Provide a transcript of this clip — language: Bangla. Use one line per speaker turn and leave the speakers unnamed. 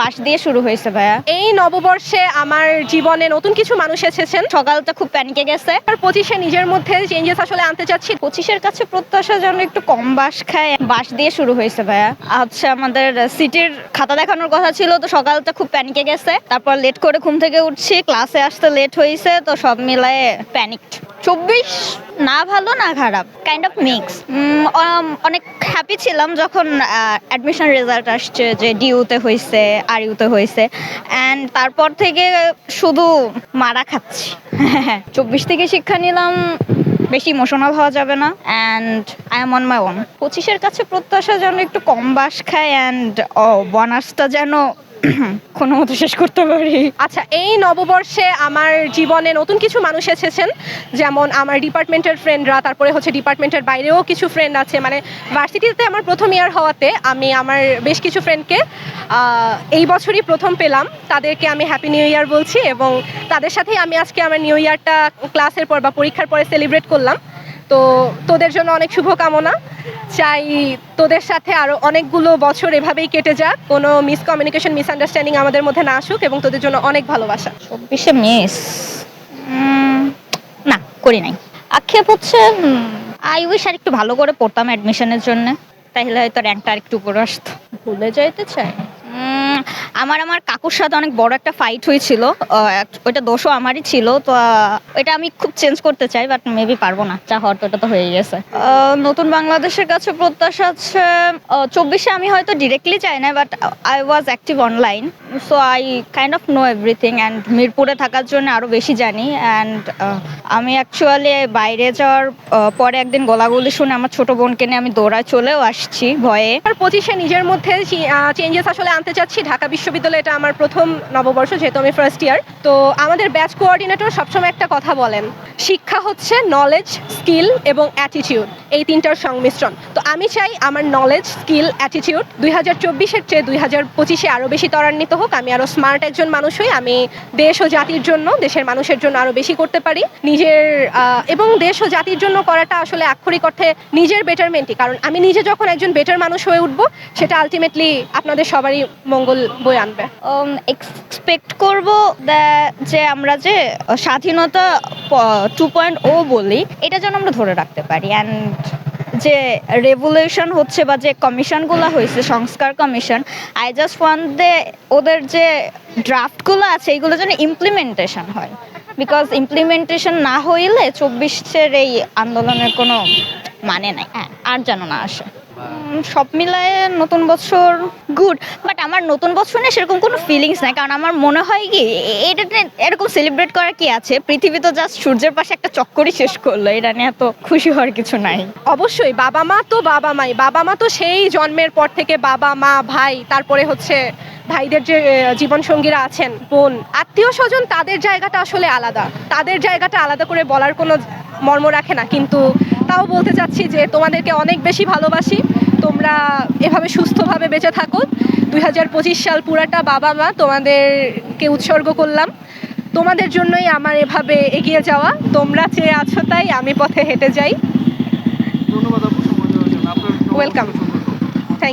বাস দিয়ে শুরু হয়েছে, ভাইয়া।
এই নববর্ষে আমার জীবনে নতুন কিছু মানুষ এসেছেন।
সকালটা খুব প্যানিকে গেছে।
আর পঁচিশে নিজের মধ্যে চেঞ্জেস আসলে আনতে চাচ্ছি।
পঁচিশের কাছে প্রত্যাশা যেন একটু কম বাস খায় বাস দিয়ে শুরু হয়েছে, ভাইয়া। আচ্ছা আমাদের সিটির খাতা দেখানোর কথা ছিল, তো সকালটা খুব প্যানিকে গেছে। তারপর লেট করে ঘুম থেকে উঠছি। ক্লাসে আসতে লেট হয়েছে তো সব মিলায়ে প্যানিক চব্বিশ না ভালো না খারাপ? কাইন্ড অফ মিক্স অনেক হ্যাপি ছিলাম যখন অ্যাডমিশন রেজাল্ট আসছে যে ডিউতে হয়েছে আর ইউতে হয়েছে অ্যান্ড তারপর থেকে শুধু মারা খাচ্ছি। চব্বিশ থেকে শিক্ষা নিলাম বেশি ইমোশনাল হওয়া যাবে না। And I am on my own পঁচিশের কাছে প্রত্যাশা যেন একটু কম বাস খায় অ্যান্ড বোনাসটা যেন কোনো মতো শেষ করতে পারি।
আচ্ছা এই নববর্ষে আমার জীবনে নতুন কিছু মানুষ এসেছেন, যেমন আমার ডিপার্টমেন্টের ফ্রেন্ডরা, তারপরে হচ্ছে ডিপার্টমেন্টের বাইরেও কিছু ফ্রেন্ড আছে। মানে ভার্সিটিতে আমার প্রথম ইয়ার হওয়াতে আমি আমার বেশ কিছু ফ্রেন্ডকে এই বছরই প্রথম পেলাম। তাদেরকে আমি হ্যাপি নিউ ইয়ার বলছি এবং তাদের সাথেই আমি আজকে আমার নিউ ইয়ারটা ক্লাসের পর বা পরীক্ষার পরে সেলিব্রেট করলাম। তো তোদের জন্য অনেক শুভকামনা। চাই তোদের সাথে আরও অনেকগুলো বছর এভাবেই কেটে যাক। কোনো মিসকমিউনিকেশন মিসআন্ডারস্ট্যান্ডিং আমাদের মধ্যে না আসুক এবং তোদের জন্য অনেক ভালোবাসা।
চব্বিশে মিস না করি নাই। আক্ষেপ হচ্ছে আই উইশ আর একটু ভালো করে পড়তাম অ্যাডমিশনের জন্য। তাহলে হয়তো র্যাঙ্কটা আর একটু উপরে আসতো। ভুলে যাইতে চাই। আমার আমার কাকুর সাথে অনেক বড় একটা ফাইট হয়েছিল। ওইটা দোষও আমারই ছিল, তো এটা আমি খুব চেঞ্জ করতে চাই বাট মেবি পারব না। যা হওয়ার তো তো হয়ে গেছে। নতুন বাংলাদেশের কাছে প্রত্যাশা আছে চব্বিশে আমি হয়তো ডিরেক্টলি চাই না but I was active online so I kind of know everything and মিরপুরে থাকার জন্য আরও বেশি জানি অ্যান্ড আমি অ্যাকচুয়ালি বাইরে যাওয়ার পরে একদিন গোলাগুলি শুনে আমার ছোট বোনকে নিয়ে আমি দৌড়ায় চলেও আসছি ভয়ে।
আর পঁচিশে নিজের মধ্যে চেঞ্জেস আসলে আনতে চাচ্ছি, ঢাকা বিশ্ববিদ্যালয়ে, এটা আমার প্রথম নববর্ষ যেহেতু আমি ফার্স্ট ইয়ার তো আমাদের ব্যাচ কোঅর্ডিনেটর সবসময় একটা কথা বলেন, শিক্ষা হচ্ছে নলেজ স্কিল এবং অ্যাটিটিউড এই তিনটার সংমিশ্রণ। তো আমি চাই আমার নলেজ স্কিল অ্যাটিটিউড দুই হাজার চব্বিশের চেয়ে দুই হাজার পঁচিশে আরও বেশি ত্বরান্বিত হোক, আমি আরও স্মার্ট একজন মানুষ হই, আমি দেশ ও জাতির জন্য, দেশের মানুষের জন্য আরও বেশি করতে পারি। নিজের এবং দেশ ও জাতির জন্য করাটা আসলে আক্ষরিক অর্থে নিজের বেটারমেন্টই কারণ আমি নিজে যখন একজন বেটার মানুষ হয়ে উঠবো, সেটা আলটিমেটলি আপনাদের সবারই মঙ্গল বয়ে আনবে।
এক্সপেক্ট করব যে আমরা যে স্বাধীনতা টু পয়েন্ট ও বলি, এটা যেন আমরা ধরে রাখতে পারি। অ্যান্ড যে রেভুলেশন হচ্ছে বা যে কমিশনগুলো হয়েছে, সংস্কার commission I just want they ওদের যে ড্রাফটগুলো আছে এইগুলো যেন ইমপ্লিমেন্টেশন হয়। বিকজ ইমপ্লিমেন্টেশন না হইলে চব্বিশের এই আন্দোলনের কোনো মানে নাই। হ্যাঁ আর যেন না আসে। সব মিলায়ে নতুন বছর গুড বাট আমার নতুন বছর নিয়ে সেরকম কোনো ফিলিংস নাই, কারণ আমার মনে হয় কি, এটা এরকম সেলিব্রেট করার কি আছে? পৃথিবী তো জাস্ট সূর্যের পাশে একটা চক্করই শেষ করল, এটা নিয়ে এত খুশি হওয়ার কিছু নাই।
অবশ্যই, বাবা মা তো বাবা মাই, বাবা মা তো সেই জন্মের পর থেকে বাবা, মা, ভাই, তারপরে হচ্ছে ভাইদের যে জীবন সঙ্গীরা আছেন, বোন, আত্মীয় স্বজন, তাদের জায়গাটা আসলে আলাদা। তাদের জায়গাটা আলাদা করে বলার কোনো মর্ম রাখে না, কিন্তু তাও বলতে চাচ্ছি যে তোমাদেরকে অনেক বেশি ভালোবাসি। তোমরা এভাবে সুস্থভাবে বেঁচে থাকো। দুই হাজার পঁচিশ সাল পুরাটা বাবা মা তোমাদেরকে উৎসর্গ করলাম। তোমাদের জন্যই আমার এভাবে এগিয়ে যাওয়া। তোমরা চেয়ে আছো তাই আমি পথে হেঁটে যাই।
ধন্যবাদ